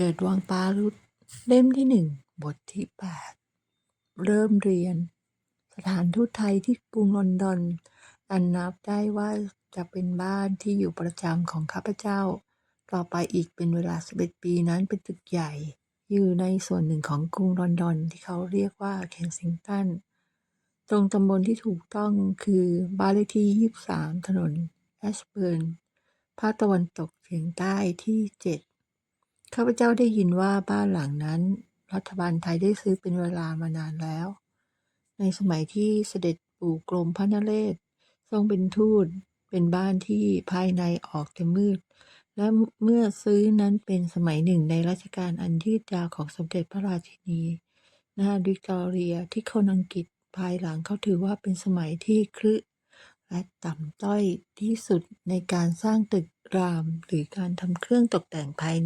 เกิดวังปารุษเล่มที่หนึ่งบทที่แปดเริ่มเรียน สถานทูตไทยที่กรุงลอนดอนอันนับได้ว่าจะเป็นบ้านที่อยู่ประจำของข้าพเจ้า ต่อไปอีกเป็นเวลาสิบเอ็ดปีนั้นเป็นตึกใหญ่ อยู่ในส่วนหนึ่งของกรุงลอนดอนที่เขาเรียกว่าเคนซิงตันตรงตำบลที่ถูกต้องคือบ้านเลขที่ 23 ถนนแอชเบิร์นภาคตะวันตกเฉียงใต้ที่ 7 ข้าพเจ้าได้ยินว่าบ้านหลังนั้น รัฐบาลไทยได้ซื้อเป็นเวลามานานแล้ว ในสมัยที่เสด็จปู่กรมพระนเรศทรงเป็นทูตเป็นบ้านที่ภายในออกจะมืด และเมื่อซื้อนั้นเป็นสมัยหนึ่งในรัชกาลอันยืดยาวของสมเด็จพระราชินีนาถวิกตอเรียที่คนอังกฤษภายหลังเขาถือว่าเป็นสมัยที่ครึและต่ำต้อยที่สุดในการสร้างตึกราม หรือการทำเครื่องตกแต่งภาย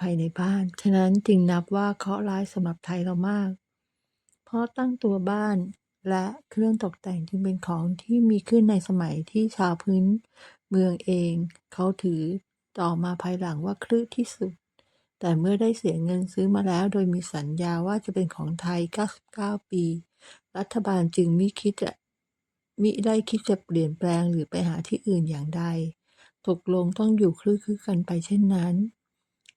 ภายในบ้าน ฉะนั้นจึงนับว่าเคราะห์ร้ายสำหรับไทยเรามาก เพราะตั้งตัวบ้านและเครื่องตกแต่งจึงเป็นของที่มีขึ้นในสมัยที่ชาวพื้นเมืองเอง เขาถือต่อมาภายหลังว่าครึที่สุด แต่เมื่อได้เสียเงินซื้อมาแล้วโดยมีสัญญาว่าจะเป็นของไทย 99 ปี รัฐบาลจึงมิคิดจะมิได้คิดจะเปลี่ยนแปลงหรือไปหาที่อื่นอย่างใด ตกลงต้องอยู่คลึกๆกันไปเช่นนั้น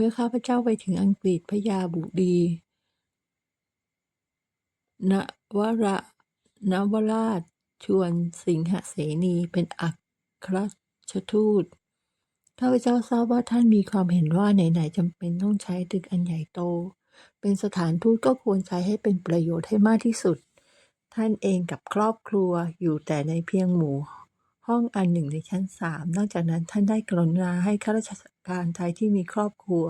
เมื่อข้าพเจ้าไปถึงอังกฤษพยาบุรีนวระนวราช ชวนสิงหเสนีเป็นอัคราชทูตข้าพเจ้าทราบว่าท่านมีความเห็นว่าไหนๆจำเป็นต้องใช้ตึกอันใหญ่โต เป็นสถานทูตก็ควรใช้ให้เป็นประโยชน์ให้มากที่สุด ท่านเองกับครอบครัวอยู่แต่ในเพียงหมู่ ห้องอันหนึ่งในชั้นสาม นอกจากนั้นท่านได้กรุณาให้ข้าราชการไทยที่มีครอบครัว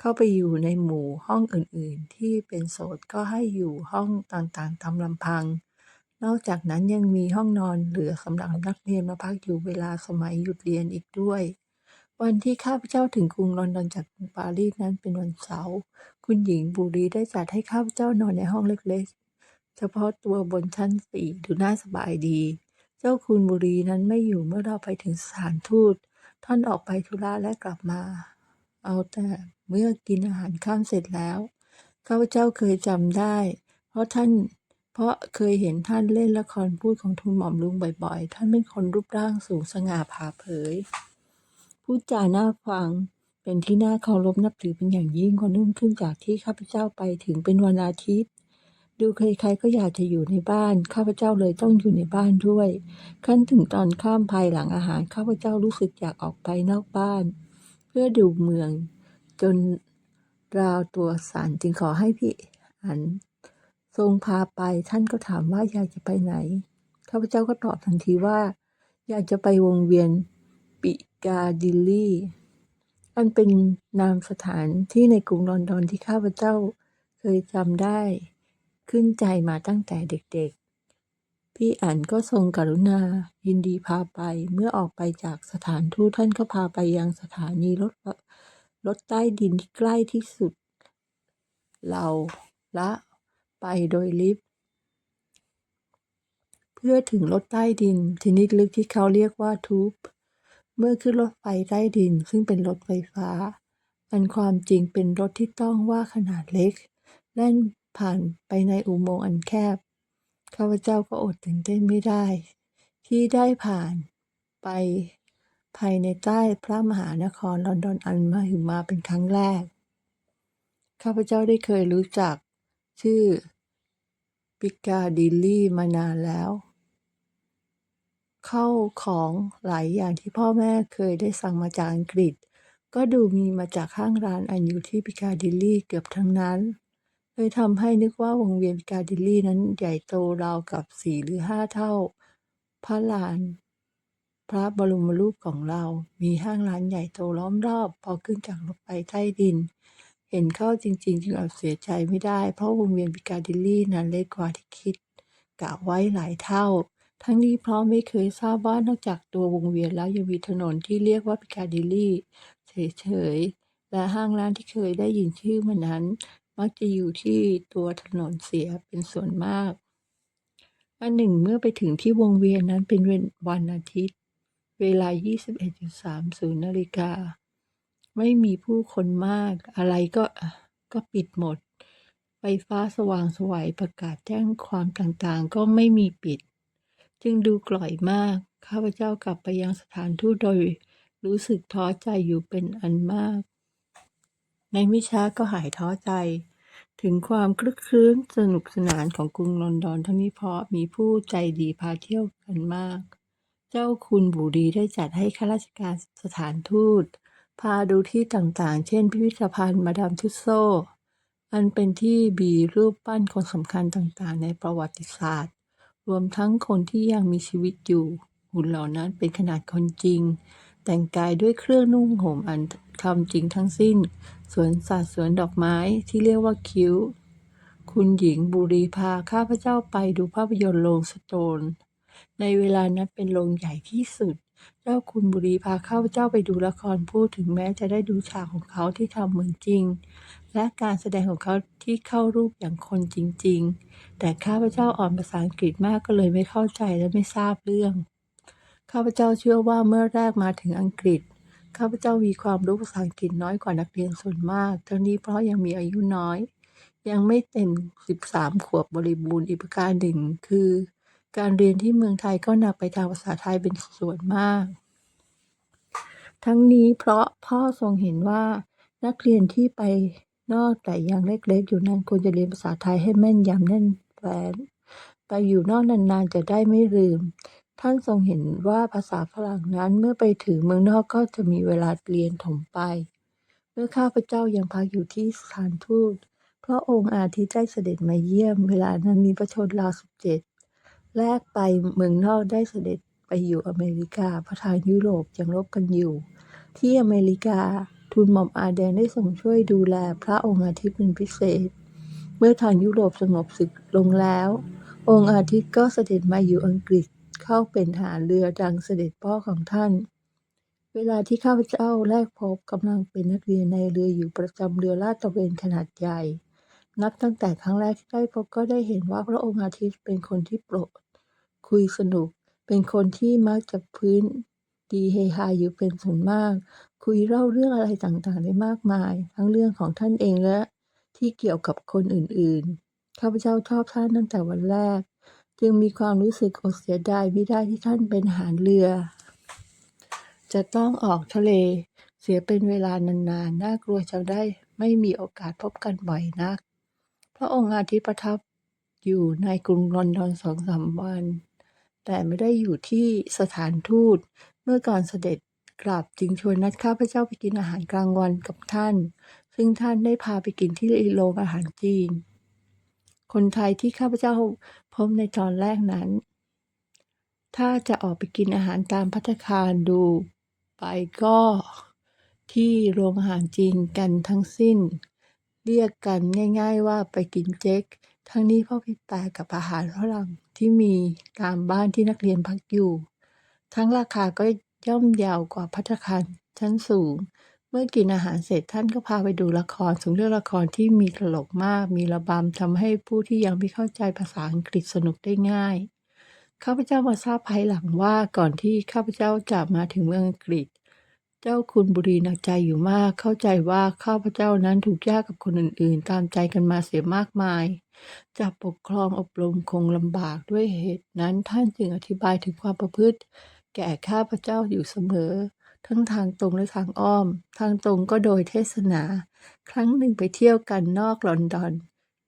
เข้าไปอยู่ในหมู่ห้องอื่นๆ ที่เป็นโสดก็ให้อยู่ห้องต่างๆตามลำพัง นอกจากนั้นยังมีห้องนอนเหลือสำหรับนักเรียนมาพักอยู่เวลาสมัยหยุดเรียนอีกด้วย วันที่ข้าพเจ้าถึงกรุงลอนดอนจากกรุงปารีสนั้นเป็นวันเสาร์คุณหญิงบุรีได้จัดให้ข้าพเจ้านอนในห้องเล็กๆ เฉพาะตัวบนชั้นสี่ดูน่าสบายดี เจ้าคุณบุรีนั้นไม่อยู่เมื่อเราไปถึงสถานทูต ท่านออกไปธุระและกลับมา เอาแต่เมื่อกินอาหารข้ามเสร็จแล้วข้าพเจ้าเคยจำได้ เพราะท่านเพราะเคยเห็นท่านเล่นละครพูดของทุนหม่อมลุงบ่อยๆ ท่านเป็นคนรูปร่างสูงสง่าผ่าเผย พูดจาน่าฟังเป็นที่น่าเคารพนับถือเป็นอย่างยิ่งวันรุ่งขึ้นจากที่ข้าพเจ้าไปถึงเป็นวันอาทิตย์ ดูใครๆก็อยากจะอยู่ในบ้าน ข้าพเจ้าเลยต้องอยู่ในบ้านด้วย ขั้นถึงตอนข้ามภายหลังอาหาร ข้าพเจ้ารู้สึกอยากออกไปนอกบ้าน เพื่อดูเมือง จนราวตัวสั่นจึงขอให้พี่อันทรงพาไป ท่านก็ถามว่าอยากจะไปไหน ข้าพเจ้าก็ตอบทันทีว่า อยากจะไปวงเวียนปิกาดิลลี่ อันเป็นนามสถานที่ในกรุงลอนดอนที่ข้าพเจ้าเคยจำได้ ขึ้นใจมาตั้งแต่เด็กๆ พี่อันก็ทรงกรุณา ยินดีพาไปเมื่อออกไปจากสถานทูตท่านก็พาไปยังสถานีรถรถใต้ดินที่ใกล้ที่สุด เราละไปโดยลิฟต์เพื่อถึงรถใต้ดินชนิดลึกที่เขาเรียกว่าทูบเมื่อขึ้นรถไฟใต้ดินซึ่งเป็นรถไฟฟ้า อันความจริงเป็นรถที่ต้องว่าขนาดเล็ก แล่น ผ่านไปในอุโมงค์อันแคบ ข้าพเจ้าก็อดตื่นเต้นไม่ได้ ที่ได้ผ่านไปภายในใต้พระมหานครลอนดอนอันมาถึงมาเป็นครั้งแรก ข้าพเจ้าได้เคยรู้จัก ชื่อปิกาดิลลี่มานานแล้ว เข้าของหลายอย่างที่พ่อแม่เคยได้สั่งมาจากอังกฤษ ก็ดูมีมาจากข้างร้านอันอยู่ที่ปิกาดิลลี่เกือบทั้งนั้น เลยทำให้นึกว่าวงเวียนปิกาดิลลี่นั้นใหญ่โตราวกับสี่หรือห้าเท่า พระลาน พระบรมรูปของเรา มีห้างร้านใหญ่โตล้อมรอบ พอขึ้นจากรถไฟใต้ดิน เห็นเข้าจริงๆ จึงอดเสียใจไม่ได้ เพราะวงเวียนปิกาดิลลี่นั้นเล็กกว่าที่คิด กะไว้หลายเท่า ทั้งนี้เพราะไม่เคยทราบว่านอกจากตัววงเวียนแล้วยังมีถนนที่เรียกว่าปิกาดิลลี่เฉยๆและห้างร้านที่เคยได้ยินชื่อมันนั้น มักจะอยู่ที่ตัวถนนเสียเป็นส่วนมากอันหนึ่งเมื่อไปถึงที่วงเวียนนั้นเป็นวันอาทิตย์ เวลา 21.30นาฬิกา ไม่มีผู้คนมาก อะไรก็ก็ปิดหมด ไฟฟ้าสว่างสวัยประกาศแจ้งความต่างๆ ก็ไม่มีปิด จึงดูกล่อยมาก ข้าพเจ้ากลับไปยังสถานทูตโดย รู้สึกท้อใจอยู่เป็นอันมาก ในไม่ช้าก็หายท้อใจ ถึงความคลึกครื้นสนุกสนานของกรุงลอนดอนทั้งนี้เพราะมีผู้ใจดีพาเที่ยวกันมาก เจ้าคุณบุรีได้จัดให้ข้าราชการสถานทูต พาดูที่ต่างๆ เช่น พิพิธภัณฑ์มาดามทุสโซ อันเป็นที่บีรูปปั้นคนสำคัญต่างๆ ในประวัติศาสตร์ รวมทั้งคนที่ยังมีชีวิตอยู่ หุ่นเหล่านั้นเป็นขนาดคนจริงแต่งกายด้วยเครื่องนุ่งห่มอัน ทำจริงทั้งสิ้น สวนสัตว์สวนดอกไม้ที่เรียกว่าคิ้ว คุณหญิงบุรีพาข้าพเจ้าไปดูภาพยนตร์โรงสโตน ในเวลานั้นเป็นโรงใหญ่ที่สุด เจ้าคุณบุรีพาข้าพเจ้าไปดูละครพูดถึงแม้จะได้ดูฉากของเขาที่ทำเหมือนจริง และการแสดงของเขาที่เข้ารูปอย่างคนจริง ๆ แต่ข้าพเจ้าอ่อนภาษาอังกฤษมากก็เลยไม่เข้าใจและไม่ทราบเรื่องข้าพเจ้าเชื่อว่าเมื่อแรกมาถึงอังกฤษ ข้าพเจ้ามีความรู้ภาษาอังกฤษน้อยกว่านักเรียนส่วนมาก ทั้งนี้เพราะยังมีอายุน้อย ยังไม่เต็ม 13 ขวบบริบูรณ์อีกประการหนึ่งคือ การเรียนที่เมืองไทยก็หนักไปทางภาษาไทยเป็นส่วนมาก ทั้งนี้เพราะพ่อทรงเห็นว่า นักเรียนที่ไปนอกแต่ยังเล็กๆอยู่นั้นควรจะเรียนภาษาไทยให้แม่นยำแน่นแฟ้นไปอยู่นอกนานๆจะได้ไม่ลืม ท่านทรงเห็นว่าภาษาฝรั่งนั้นเมื่อไปถึงเมืองนอกก็จะมีเวลาเรียนถมไป เมื่อข้าพเจ้ายังพักอยู่ที่สถานทูตพระองค์อาทิตย์ได้เสด็จมาเยี่ยม เวลานั้นมีพระชนราวสิบเจ็ดแลกไปเมืองนอกได้เสด็จไปอยู่อเมริกาพระทางยุโรปยังรบกันอยู่ ที่อเมริกาทูลหม่อมอาแดงได้ทรงช่วยดูแลพระองค์อาทิตย์เป็นพิเศษ เมื่อทางยุโรปสงบศึกลงแล้ว องค์อาทิตย์ก็เสด็จมาอยู่อังกฤษ เข้าเป็นทหารเรือดังเสด็จพ่อของท่าน เวลาที่ข้าพเจ้าแรกพบกำลังเป็นนักเรียนในเรืออยู่ประจำเรือลาดตระเวนขนาดใหญ่ นับตั้งแต่ครั้งแรกที่ได้พบก็ได้เห็นว่าพระองค์อาทิตย์เป็นคนที่โปรด คุยสนุก เป็นคนที่มักจะพื้นดีเฮฮาอยู่เป็นส่วนมาก คุยเล่าเรื่องอะไรต่างๆ ได้มากมาย ทั้งเรื่องของท่านเองและที่เกี่ยวกับคนอื่นๆ ข้าพเจ้าชอบท่านตั้งแต่วันแรก จึงมีความรู้สึกอดเสียดายไม่ได้ที่ท่านเป็นหารเรือ จะต้องออกทะเล เสียเป็นเวลานานๆน่ากลัวจะได้ไม่มีโอกาสพบกันบ่อยนัก พระองค์อาทิตย์ประทับอยู่ในกรุงลอนดอนสองสามวัน แต่ไม่ได้อยู่ที่สถานทูต เมื่อก่อนเสด็จกลับจึงชวนนัดข้าพเจ้าไปกินอาหารกลางวันกับท่าน ซึ่งท่านได้พาไปกินที่โรงอาหารจีน คนไทยที่ข้าพเจ้าพบในตอนแรกนั้น ถ้าจะออกไปกินอาหารตามภัตตาคารดูไปก็ที่โรงอาหารจีนกันทั้งสิ้น เรียกกันง่าย ๆ ว่าไปกินเจ๊ก ทั้งนี้เพราะผิดแปลกกับอาหารฝรั่งที่มีตามบ้านที่นักเรียนพักอยู่ ทั้งราคาก็ย่อมเยาวกว่าภัตตาคารชั้นสูง เมื่อกินอาหารเสร็จท่านก็พาไปดูละครส่งเรื่องละครที่มีตลกมาก มีระบำ ทำให้ผู้ที่ยังไม่เข้าใจภาษาอังกฤษสนุกได้ง่าย ข้าพเจ้ามาทราบภายหลังว่าก่อนที่ข้าพเจ้าจะมาถึงเมืองอังกฤษ เจ้าคุณบุรีหนักใจอยู่มาก เข้าใจว่าข้าพเจ้านั้นถูกยากกับคนอื่นๆ ตามใจกันมาเสียมากมาย จะปกครองอบรมคงลำบากด้วยเหตุนั้นท่านจึงอธิบายถึงความประพฤติ แก่ข้าพเจ้าอยู่เสมอ ทั้งทางตรงและทางอ้อม ทางตรงก็โดยเทศนา ครั้งหนึ่งไปเที่ยวกันนอกลอนดอน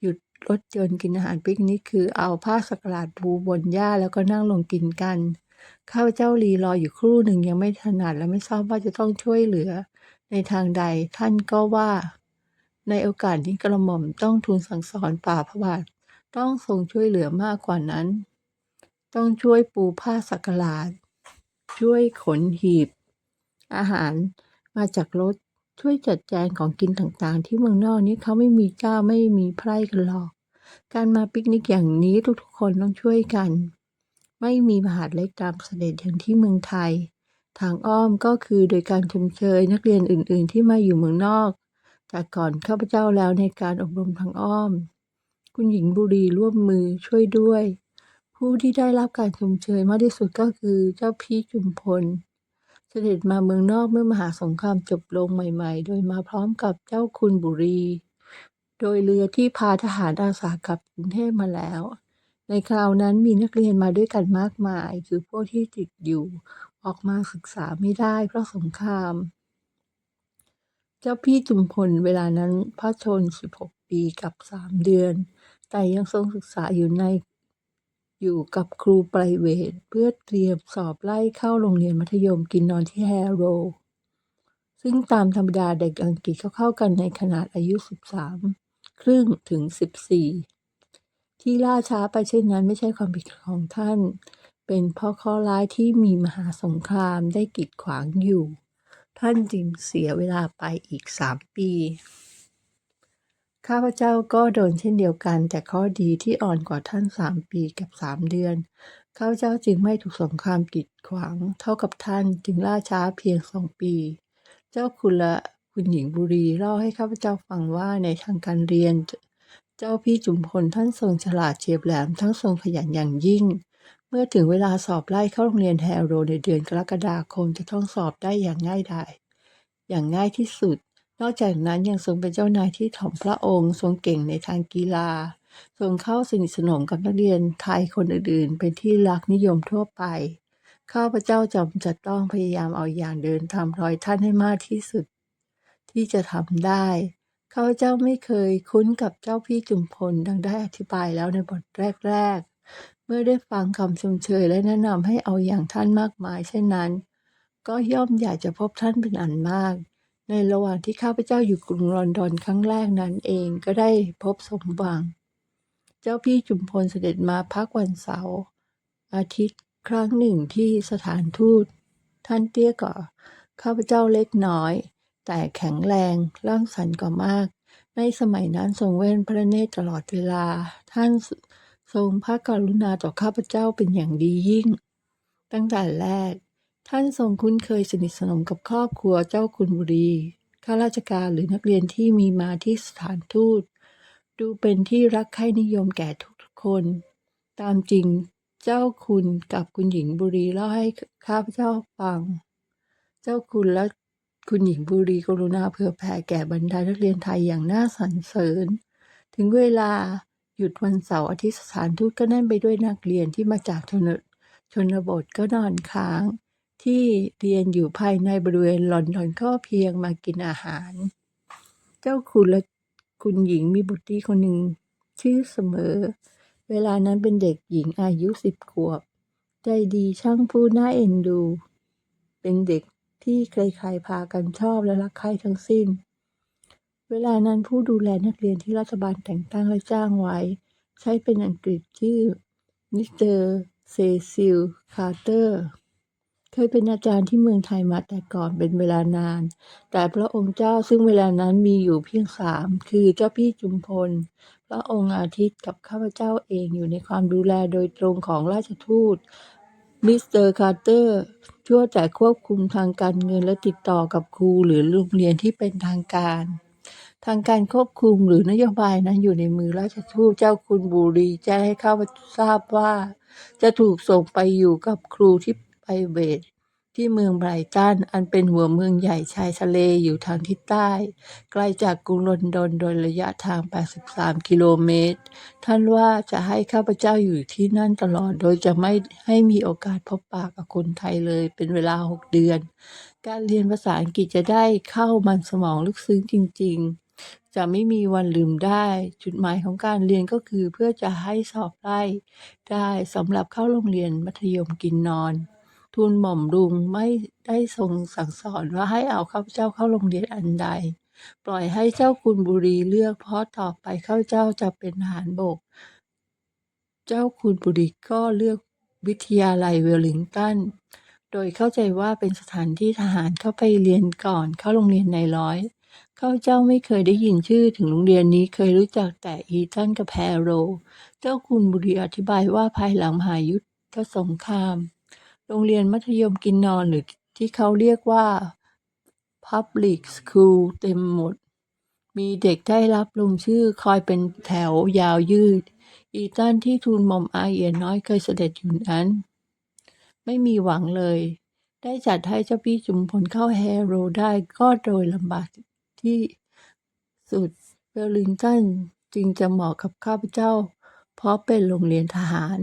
หยุดรถยนต์กินอาหารปิกนิกคือเอาผ้าสักหลาดปูบนหญ้าแล้วก็นั่งลงกินกันข้าพเจ้ารีรออยู่ครู่หนึ่งยังไม่ถนัดและไม่ทราบว่าจะต้องช่วยเหลือ ในทางใดท่านก็ว่า ในโอกาสนี้กระหม่อมต้องทูลสั่งสอนป่าพระบาทต้องทรงช่วยเหลือมากกว่านั้น ต้องช่วยปูผ้าสักหลาด ช่วยขนหีบ อาหารมาจากรถช่วยจัดแจงของกินต่างๆ ที่เมืองนอกนี้เขาไม่มีเจ้าไม่มีไพร่กันหรอก การมาปิกนิกอย่างนี้ทุกๆคนต้องช่วยกัน ไม่มีมหาดเล็กตามเสด็จอย่างที่เมืองไทย ทางอ้อมก็คือโดยการชมเชยนักเรียนอื่น ๆ ที่มาอยู่เมืองนอกจากก่อนข้าพเจ้าแล้วในการอบรมทางอ้อม คุณหญิงบุรีร่วมมือช่วยด้วย ผู้ที่ได้รับการชมเชยมากที่สุดก็คือเจ้าพี่จุมพล เสด็จมาเมืองนอกเมื่อมหาสงครามจบลงใหม่ ๆ โดยมาพร้อมกับเจ้าคุณบุรี โดยเรือที่พาทหารอาสากลับกรุงเทพมาแล้ว ในคราวนั้นมีนักเรียนมาด้วยกันมากมาย คือพวกที่ติดอยู่ออกมาศึกษาไม่ได้เพราะสงคราม เจ้าพี่จุมพลเวลานั้นพระชน 16 ปีกับ 3 เดือน แต่ยังทรงศึกษาอยู่ใน อยู่กับครูไพรเวทเพื่อเตรียมสอบไล่เข้าโรงเรียนมัธยมกินนอนที่แฮโรว์ซึ่งตามธรรมดาเด็กอังกฤษเขาเข้ากันในขนาดอายุ 13 ครึ่งถึง 14 ที่ล่าช้าไปเช่นนั้นไม่ใช่ความผิดของท่าน เป็นเพราะข้อร้ายที่มีมหาสงครามได้กีดขวางอยู่ ท่านจึงเสียเวลาไปอีกสามปี ข้าพเจ้าก็โดนเช่นเดียวกัน แต่ข้อดีที่อ่อนกว่าท่านสามปีกับสามเดือน ข้าพเจ้าจึงไม่ถูกสงครามกีดขวาง เท่ากับท่านจึงล่าช้าเพียงสองปี เจ้าคุณละคุณหญิงบุรีเล่าให้ข้าพเจ้าฟังว่าในทางการเรียน เจ้าพี่จุมพลท่านทรงฉลาดเฉียบแหลมทั้งทรงขยันอย่างยิ่ง เมื่อถึงเวลาสอบไล่เข้าโรงเรียนแฮโรในเดือนกรกฎาคมจะต้องสอบได้อย่างง่ายดายอย่างง่ายที่สุด นอกจากนั้นยังทรงเป็นเจ้านายที่ถ่อมพระองค์ทรงเก่งในทางกีฬา ทรงเข้าสนิทสนมกับนักเรียนไทยคนอื่นๆ เป็นที่รักนิยมทั่วไป ข้าพเจ้าจำจะต้องพยายามเอาอย่างเดินตามรอยท่านให้มากที่สุด ที่จะทำได้ ข้าพเจ้าไม่เคยคุ้นกับเจ้าพี่จุมพลดังได้อธิบายแล้วในบทแรก ๆ เมื่อได้ฟังคำชมเชยและแนะนำให้เอาอย่างท่านมากมาย เช่นนั้น ก็ย่อมอยากจะพบท่านเป็นอันมาก ในระหว่างที่ข้าพเจ้าอยู่กรุงลอนดอนครั้งแรกนั้นเองก็ได้พบสมหวัง เจ้าพี่จุมพลเสด็จมาพักวันเสาร์อาทิตย์ครั้งหนึ่งที่สถานทูต ท่านเตี้ยกว่าข้าพเจ้าเล็กน้อย แต่แข็งแรงร่างสรรค์กว่ามาก ในสมัยนั้นทรงเว้นพระเนตรตลอดเวลา ท่านทรงพระกรุณาต่อข้าพเจ้าเป็นอย่างดียิ่ง ตั้งแต่แรก ท่านทรงคุ้นเคยสนิทสนมกับครอบครัวเจ้าคุณบุรีข้าราชการหรือนักเรียนที่มีมาที่สถานทูต ดูเป็นที่รักใคร่นิยมแก่ทุกคน ตามจริงเจ้าคุณกับคุณหญิงบุรีเล่าให้ข้าพเจ้าฟัง เจ้าคุณและคุณหญิงบุรีกรุณาเผื่อแผ่แก่บรรดานักเรียนไทยอย่างน่าสรรเสริญ ถึงเวลาหยุดวันเสาร์อาทิตย์สถานทูตก็แน่นไปด้วยนักเรียนที่มาจากชนชนบทก็นอนค้าง ที่เรียนอยู่ภายในบริเวณลอนดอนก็เพียงมากินอาหาร เจ้าคุณและคุณหญิงมีบุตรีคนหนึ่งชื่อเสมอ เวลานั้นเป็นเด็กหญิงอายุสิบขวบ ใจดีช่างพูดน่าเอ็นดู เป็นเด็กที่ใครๆพากันชอบและรักใคร่ทั้งสิ้น เวลานั้นผู้ดูแลนักเรียนที่รัฐบาลแต่งตั้งและจ้างไว้ ใช้เป็นอังกฤษชื่อมิสเตอร์เซซิลคาร์เตอร์ ยเป็นอาจารย์ที่เมืองไทยมาแต่ก่อนเป็นเวลานาน แต่พระองค์เจ้าซึ่งเวลานั้นมีอยู่เพียงสาม คือเจ้าพี่จุมพล พระองค์อาทิตย์กับข้าพเจ้าเองอยู่ในความดูแลโดยตรงของราชทูต มิสเตอร์คาร์เตอร์ช่วแต่ควบคุมทางการเงินและติดต่อกับครูหรือโรงเรียนที่เป็นทางการ ทางการควบคุมหรือนโยบายนั้นอยู่ในมือราชทูตเจ้าคุณบุรีแจ้งให้ข้าพเจ้าทราบว่า จะถูกส่งไปอยู่กับครูที่ ไพเวทที่เมืองไบรตันอันเป็นหัวเมืองใหญ่ชายทะเลอยู่ทางทิศใต้ ไกลจากกรุงลอนดอนโดยระยะทาง 83 กิโลเมตร ท่านว่าจะให้ข้าพเจ้าอยู่ที่นั่นตลอดโดยจะไม่ให้มีโอกาสพบปะกับคนไทยเลยเป็นเวลา 6 เดือน การเรียนภาษาอังกฤษจะได้เข้ามันสมองลึกซึ้งจริง ๆ จะไม่มีวันลืมได้ จุดหมายของการเรียนก็คือเพื่อจะให้สอบไล่ได้สำหรับเข้าโรงเรียนมัธยมกินนอน ทูลหม่อมลุงไม่ได้ทรงสั่งสอนว่าให้เอาข้าพเจ้าเข้าโรงเรียนอันใด ปล่อยให้เจ้าคุณบุรีเลือก เพราะต่อไปข้าพเจ้าจะเป็นทหารบก เจ้าคุณบุรีก็เลือกวิทยาลัยเวลลิงตันโดยเข้าใจว่าเป็นสถานที่ทหารเข้าไปเรียนก่อนเข้าโรงเรียนในร้อยข้าเจ้าไม่เคยได้ยินชื่อถึงโรงเรียนนี้เคยรู้จักแต่อีตันกับแฮโร เจ้าคุณบุรีอธิบายว่าภายหลังมหายุทธสงคราม โรงเรียนมัธยมกินนอน หรือที่เขาเรียกว่า Public School เต็มหมด มีเด็กได้รับลงชื่อคอยเป็นแถวยาวยืด อีตันที่ทูลหม่อมอาเอียนน้อยเคยเสด็จอยู่นั้น ไม่มีหวังเลย ได้จัดให้เจ้าพี่จุมพลเข้าแฮโรได้ก็โดยลำบากที่สุดเวลลิงตันจึงจะเหมาะกับข้าพเจ้า เพราะเป็นโรงเรียนทหาร